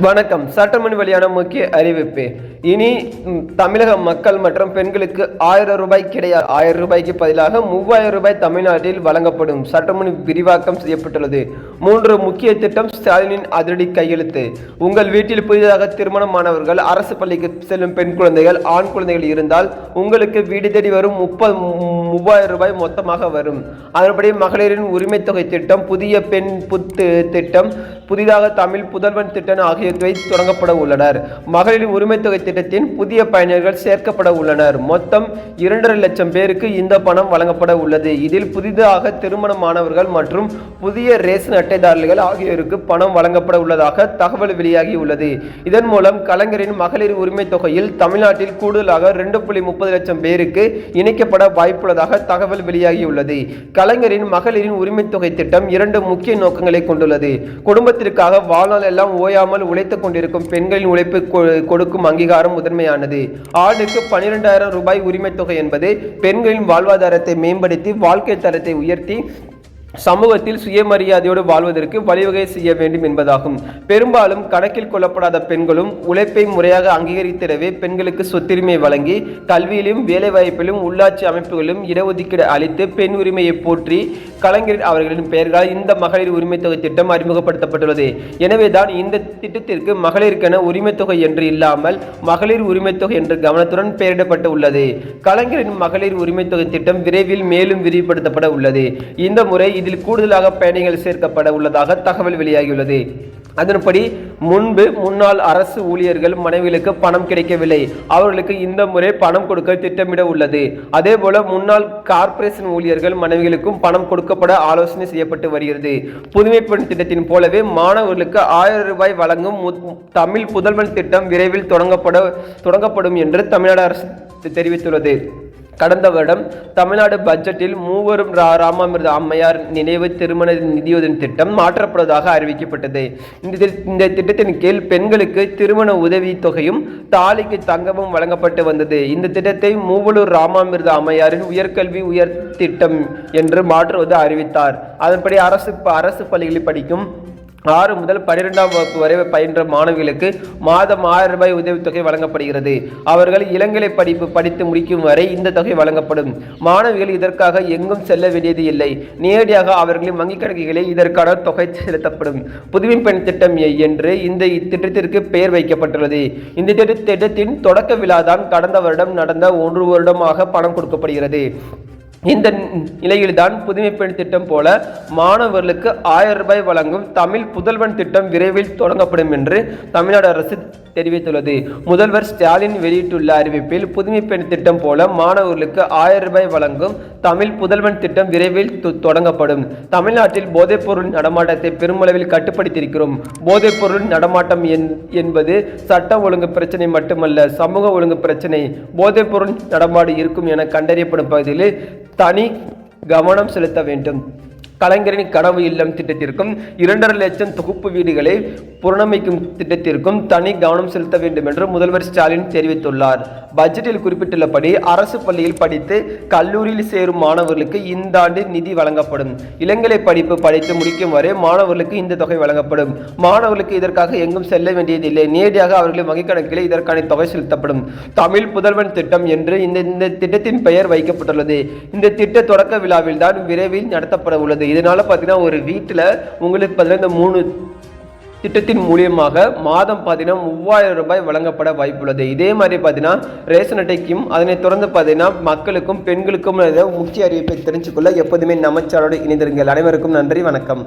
வணக்கம். சட்டமணி வெளியான முக்கிய அறிவிப்பு. இனி தமிழக மக்கள் மற்றும் பெண்களுக்கு ஆயிரம் ரூபாய் கிடையாது ஆயிரம் ரூபாய்க்கு பதிலாக மூவாயிரம் ரூபாய் தமிழ்நாட்டில் வழங்கப்படும் சட்டமணி விரிவாக்கம் செய்யப்பட்டுள்ளது. மூன்று முக்கிய திட்டம் ஸ்டாலினின் அதிரடி கையெழுத்து. உங்கள் வீட்டில் புதிதாக திருமணமானவர்கள் அரசு பள்ளிக்கு செல்லும் பெண் குழந்தைகள் ஆண் குழந்தைகள் இருந்தால் உங்களுக்கு வீடு தேடி வரும் முப்பது மூவாயிரம் ரூபாய் மொத்தமாக வரும். அதன்படி மகளிரின் உரிமை தொகை திட்டம் புதிய பெண் புத்து திட்டம் புதிதாக தமிழ் புதல்வன் திட்டம் ஆகிய ஆகியவை தொடங்கப்பட உள்ளனர். மகளிர் உரிமை தொகை திட்டத்தின் புதிய பயனர்கள் சேர்க்கப்பட உள்ளனர். மொத்தம் இரண்டரை லட்சம் பேருக்கு இந்த பணம் வழங்கப்பட உள்ளது. இதில் புதிதாக திருமணமானவர்கள் மற்றும் புதிய ரேஷன் அட்டைதாரர்கள் ஆகியோருக்கு பணம் வழங்கப்பட உள்ளதாக தகவல் வெளியாகியுள்ளது இதன் மூலம் கலைஞரின் மகளிர் உரிமை தொகையில் தமிழ்நாட்டில் கூடுதலாக ரெண்டு புள்ளி முப்பது லட்சம் பேருக்கு இணைக்கப்பட வாய்ப்புள்ளதாக தகவல் வெளியாகியுள்ளது கலைஞரின் மகளிரின் உரிமை தொகை திட்டம் இரண்டு முக்கிய நோக்கங்களை கொண்டுள்ளது. குடும்பத்திற்காக வாழ்நாள் எல்லாம் ஓயாமல் உழைத்து கொண்டிருக்கும் பெண்களின் உழைப்பு கொ- கொடுக்கும் அங்கீகாரம் முதன்மையானது. ஆண்டுக்கு பனிரெண்டாயிரம் ரூபாய் உரிமை தொகை என்பது பெண்களின் வாழ்வாதாரத்தை மேம்படுத்தி வாழ்க்கை தரத்தை உயர்த்தி சமூகத்தில் சுயமரியாதையோடு வாழ்வதற்கு வழிவகை செய்ய வேண்டும் என்பதாகும். பெரும்பாலும் கணக்கில் கொள்ளப்படாத பெண்களும் உழைப்பை முறையாக அங்கீகரித்திடவே பெண்களுக்கு சொத்துரிமை வழங்கி கல்வியிலும் வேலைவாய்ப்பிலும் உள்ளாட்சி அமைப்புகளிலும் இடஒதுக்கீடு அளித்து பெண் உரிமையை போற்றி கலைஞர் அவர்களின் பெயர்களால் இந்த மகளிர் உரிமை தொகை திட்டம் அறிமுகப்படுத்தப்பட்டுள்ளது. எனவேதான் இந்த திட்டத்திற்கு மகளிருக்கென உரிமை தொகை என்று இல்லாமல் மகளிர் உரிமை தொகை என்று கவனத்துடன் பெயரிடப்பட்டு உள்ளது. கலைஞரின் மகளிர் உரிமை தொகை திட்டம் விரைவில் மேலும் விரிவுபடுத்தப்பட உள்ளது. இந்த முறை இதில் கூடுதலாக பயணிகள் சேர்க்கப்பட உள்ளதாக தகவல் வெளியாகியுள்ளது. அதன்படி முன்பு முன்னாள் அரசு ஊழியர்கள் மனைவிகளுக்கு பணம் கிடைக்கவில்லை. அவர்களுக்கு இந்த முறை பணம் கொடுக்க திட்டமிட உள்ளது. அதே போல முன்னாள் கார்ப்பரேஷன் ஊழியர்கள் மனைவிகளுக்கும் பணம் கொடுக்கப்பட ஆலோசனை செய்யப்பட்டு வருகிறது. புதுமை பெண் திட்டத்தின் போலவே மாணவர்களுக்கு ஆயிரம் ரூபாய் வழங்கும் தமிழ் புதல்வன் திட்டம் விரைவில் தொடங்கப்பட தொடங்கப்படும் என்று தமிழ்நாடு அரசு தெரிவித்துள்ளது. கடந்த வருடம் தமிழ்நாடு பட்ஜெட்டில் மூவரும் ரா- ராமாமிர்த அம்மையார் நினைவு திருமண நிதியுதவி திட்டம் மாற்றப்படுவதாக அறிவிக்கப்பட்டது. இந்த இந்த திட்டத்தின் கீழ் பெண்களுக்கு திருமண உதவி தொகையும் தாலிக்கு தங்கமும் வழங்கப்பட்டு வந்தது. இந்த திட்டத்தை மூவலூர் ராமாமிர்த அம்மையாரின் உயர்கல்வி உயர் திட்டம் என்று மாற்றுவது அறிவித்தார். அதன்படி அரசு அரசு பள்ளிகளில் படிக்கும் ஆறு முதல் பனிரெண்டாம் வகுப்பு வரை பயின்ற மாணவிகளுக்கு மாதம் ஆயிரம் ரூபாய் உதவித்தொகை வழங்கப்படுகிறது. அவர்கள் இளங்கலை படிப்பு படித்து முடிக்கும் வரை இந்த தொகை வழங்கப்படும். மாணவிகள் இதற்காக எங்கும் செல்ல வேண்டியது இல்லை. நேரடியாக அவர்களின் வங்கிக் கணக்குகளில் இதற்கான தொகை செலுத்தப்படும். புதுமை பெண் திட்டம் என்று இந்த இத்திட்டத்திற்கு பெயர் வைக்கப்பட்டுள்ளது. இந்த திட்டத்தின் தொடக்க விழாதான் கடந்த வருடம் நடந்த ஒன்று வருடமாக பணம் கொடுக்கப்படுகிறது. இந்த நிலையில்தான் புதுமை பெண் திட்டம் போல மாணவர்களுக்கு ஆயிரம் ரூபாய் வழங்கும் தமிழ் புதல்வன் திட்டம் விரைவில் தொடங்கப்படும் என்று தமிழ்நாடு அரசு தெரிவித்துள்ளது. முதல்வர் ஸ்டாலின் வெளியிட்டுள்ள அறிவிப்பில் புதுமை பெண் திட்டம் போல மாணவர்களுக்கு ஆயிரம் ரூபாய் வழங்கும் தமிழ் புதல்வன் திட்டம் விரைவில் தொடங்கப்படும். தமிழ்நாட்டில் போதைப்பொருள் நடமாட்டத்தை பெருமளவில் கட்டுப்படுத்தியிருக்கிறோம். போதைப்பொருள் நடமாட்டம் என்- என்பது சட்ட ஒழுங்கு பிரச்சனை மட்டுமல்ல சமூக ஒழுங்கு பிரச்சனை. போதைப்பொருள் நடமாடு இருக்கும் என கண்டறியப்படும் பகுதியில் தனி கவனம் செலுத்த வேண்டும். கலைஞரின் கனவு இல்லம் திட்டத்திற்கும் இரண்டரை லட்சம் தொகுப்பு வீடுகளை புறணமைக்கும் திட்டத்திற்கும் தனி கவனம் செலுத்த வேண்டும் என்று முதல்வர் ஸ்டாலின் தெரிவித்துள்ளார். பட்ஜெட்டில் குறிப்பிட்டுள்ளபடி அரசு பள்ளியில் படித்து கல்லூரியில் சேரும் மாணவர்களுக்கு இந்த ஆண்டு நிதி வழங்கப்படும். இளங்கலை படிப்பு படித்து முடிக்கும் வரை மாணவர்களுக்கு இந்த தொகை வழங்கப்படும். மாணவர்களுக்கு இதற்காக எங்கும் செல்ல வேண்டியதில்லை. நேரடியாக அவர்களின் வங்கிக் கணக்கில் இதற்கான தொகை செலுத்தப்படும். தமிழ் புதல்வன் திட்டம் என்று இந்த இந்த திட்டத்தின் பெயர் வைக்கப்பட்டுள்ளது. இந்த திட்ட தொடக்க விழாவில் தான் விரைவில் நடத்தப்பட உள்ளது. இதனால் பார்த்தீங்கன்னா ஒரு வீட்டில் உங்களுக்கு பார்த்தீங்கன்னா இந்த மூணு திட்டத்தின் மூலியமாக மாதம் பார்த்தீங்கன்னா மூவாயிரம் ரூபாய் வழங்கப்பட வாய்ப்புள்ளது. இதே மாதிரி பார்த்தீங்கன்னா ரேஷன் அட்டைக்கும் அதனைத் தொடர்ந்து பார்த்தீங்கன்னா மக்களுக்கும் பெண்களுக்கும் முக்கிய அறிவிப்பை தெரிஞ்சுக்கொள்ள எப்போதுமே நமச்சாரோடு இணைந்திருங்கள். அனைவருக்கும் நன்றி வணக்கம்.